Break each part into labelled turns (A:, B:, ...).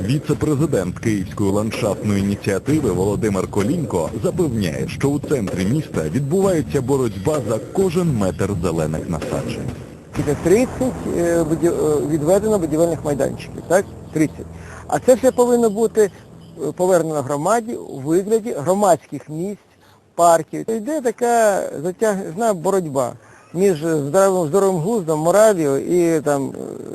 A: Віце-президент Київської ландшафтної ініціативи Володимир Колінко запевняє, що у центрі міста відбувається боротьба за кожен метр зелених насаджень.
B: Тільки 30 е, е, відведено будівельних майданчиків, так? 30. А це все повинно бути е, повернено громаді у вигляді громадських місць, парків. Йде така затяжна боротьба між здоровим, здоровим глуздом, моралью і там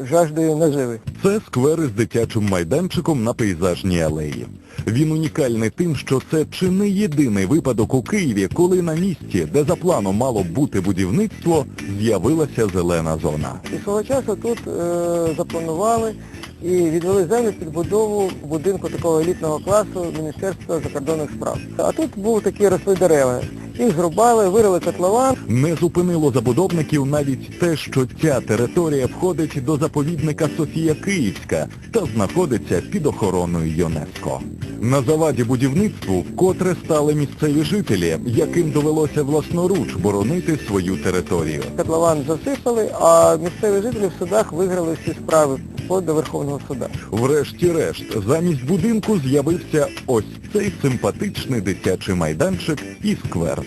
B: жаждою наживи.
A: Це сквер із дитячим майданчиком на пейзажній алеї. Він унікальний тим, що це чи не єдиний випадок у Києві, коли на місці, де за планом мало бути будівництво, з'явилася зелена зона.
B: І свого часу тут е, запланували і відвели землю під будову будинку такого елітного класу Міністерства закордонних справ. А тут був такі росли дерева. Їх зрубали, вирили котлован.
A: Не зупинило забудовників навіть те, що ця територія входить до заповідника Софія Київська та знаходиться під охороною ЮНЕСКО. На заваді будівництву вкотре стали місцеві жителі, яким довелося власноруч боронити свою територію.
B: Котлован засипали, а місцеві жителі в судах виграли всі справи вплоть до Верховного суда.
A: Врешті-решт, замість будинку з'явився ось цей симпатичний дитячий майданчик і сквер.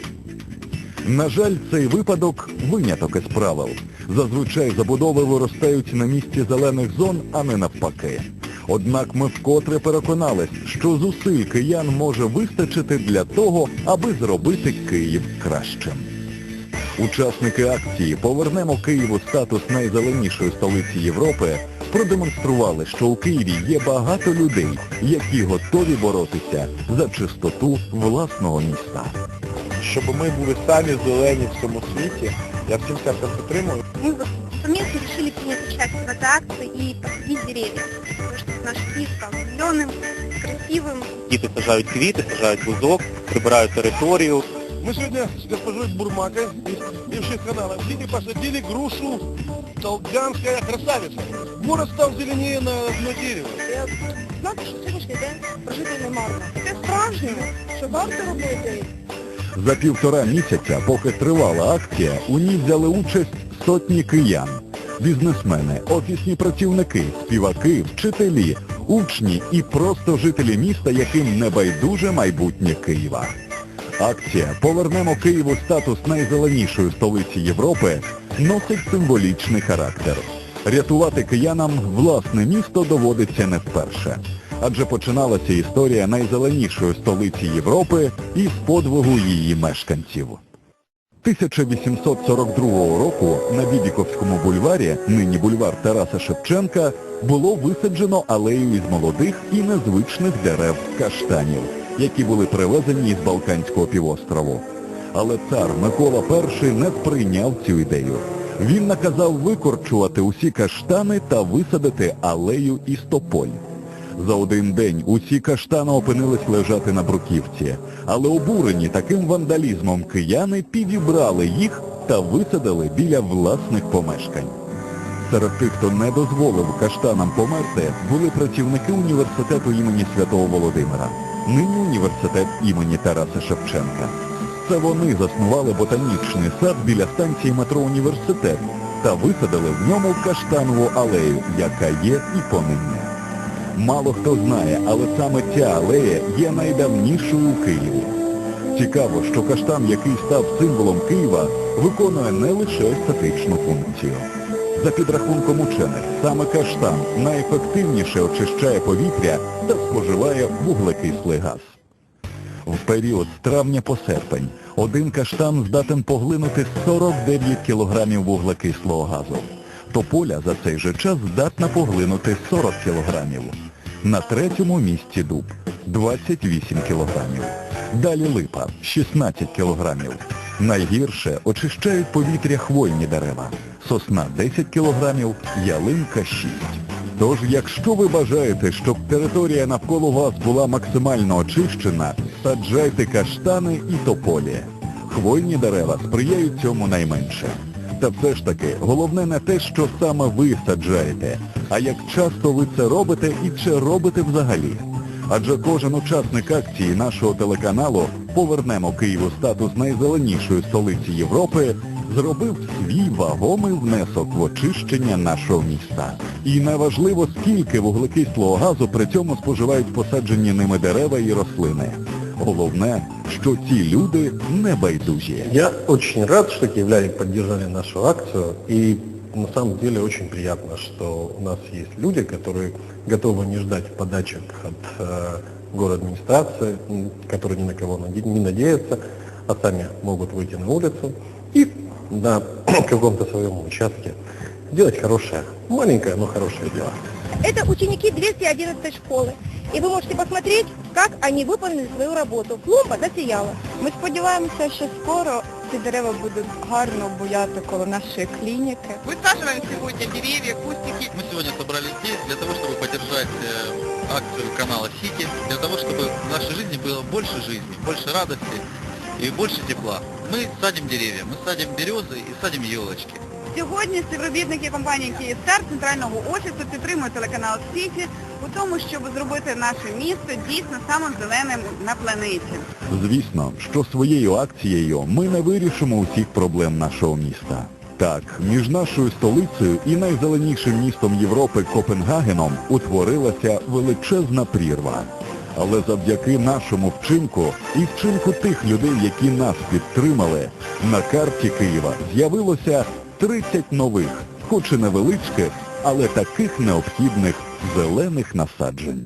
A: На жаль, цей випадок виняток із правил. Зазвичай забудови виростають на місці зелених зон, а не навпаки. Однак ми вкотре переконались, що зусиль киян може вистачити для того, аби зробити Київ кращим. Учасники акції «Повернемо Києву статус найзеленішої столиці Європи» продемонстрували, що у Києві є багато людей, які готові боротися за чистоту власного міста.
C: щоб ми були самі зелені в цьому світі. Я всім серцем підтримую.
D: Мы вот совместно решили принять участие в этой акции и посадить деревья, потому что наш Киев стал зеленым, красивым,
C: Діти сажають квіти, сажають бузок, прибирають територію.
E: Мы сегодня с госпожой Бурмакой из бывших каналов Сити посадили грушу Толганская красавица. Город стал зеленее на одно дерево.
D: Я знати, що сьогоднішній день прожити не марно. Це справжнє, що варто робити.
A: За півтора місяця, поки тривала акція, у ній взяли участь сотні киян. Бізнесмени, офісні працівники, співаки, вчителі, учні і просто жителі міста, яким не байдуже майбутнє Києва. Акція «Повернемо Києву статус найзеленішої столиці Європи» носить символічний характер. Рятувати киянам власне місто доводиться не вперше. Адже починалася історія найзеленішої столиці Європи із подвигу її мешканців. 1842 року на Бібіковському бульварі, нині бульвар Тараса Шевченка, було висаджено алею із молодих і незвичних дерев каштанів, які були привезені із Балканського півострову. Але цар Микола І не сприйняв цю ідею. Він наказав викорчувати усі каштани та висадити алею із тополь. За один день усі каштани опинились лежати на бруківці, але обурені таким вандалізмом кияни підібрали їх та висадили біля власних помешкань. Серед тих, хто не дозволив каштанам померти, були працівники університету імені Святого Володимира, нині університет імені Тараса Шевченка. Це вони заснували ботанічний сад біля станції метро Університет та висадили в ньому каштанову алею, яка є і понині. Мало хто знає, але саме ця алея є найдавнішою у Києві. Цікаво, що каштан, який став символом Києва, виконує не лише естетичну функцію. За підрахунком учених, саме каштан найефективніше очищає повітря та споживає вуглекислий газ. В період з травня по серпень один каштан здатен поглинути 49 кілограмів вуглекислого газу. Тополя за цей же час здатна поглинути 40 кілограмів. На третьому місці дуб 28 кілограмів. Далі липа 16 кілограмів. Найгірше очищають повітря хвойні дерева. Сосна 10 кілограмів, ялинка 6. Тож, якщо ви бажаєте, щоб територія навколо вас була максимально очищена, саджайте каштани і тополі. Хвойні дерева сприяють цьому найменше. Та все ж таки, головне не те, що саме ви саджаєте, а як часто ви це робите і чи робите взагалі. Адже кожен учасник акції нашого телеканалу «Повернемо Києву статус найзеленішої столиці Європи» зробив свій вагомий внесок в очищення нашого міста. І неважливо, скільки вуглекислого газу при цьому споживають посаджені ними дерева і рослини. Головне, що ці люди не байдужі.
F: Я очень рад, что киевляне поддержали нашу акцию. И на самом деле очень приятно, что у нас есть люди, которые готовы не ждать подачек от э, город администрации, м, которые ни на кого наде- не надеются, а сами могут выйти на улицу и на каком-то своем участке делать хорошее, маленькое, но хорошее дело.
D: Это ученики 211 школы. И вы можете посмотреть, как они выполнили свою работу. Клумба засияла.
G: Ми сподіваємося, що скоро ці дерева будуть гарно буяти коло нашої клініки.
H: Высаживаем сегодня деревья, кустики. Мы сегодня собрались здесь для того, чтобы поддержать э, акцию канала Сити, для того, чтобы в нашей жизни было больше жизни, больше радости и больше тепла. Мы садим деревья, мы садим березы и садим елочки.
G: Сьогодні співробітники компанії «Київстар» центрального офісу підтримують телеканал Сіті у тому, щоб зробити наше місто дійсно самим зеленим на планеті.
A: Звісно, що своєю акцією ми не вирішимо усіх проблем нашого міста. Так, між нашою столицею і найзеленішим містом Європи Копенгагеном утворилася величезна прірва. Але завдяки нашому вчинку і вчинку тих людей, які нас підтримали, на карті Києва з'явилося 30 нових, хоч і невеличких, але таких необхідних зелених насаджень.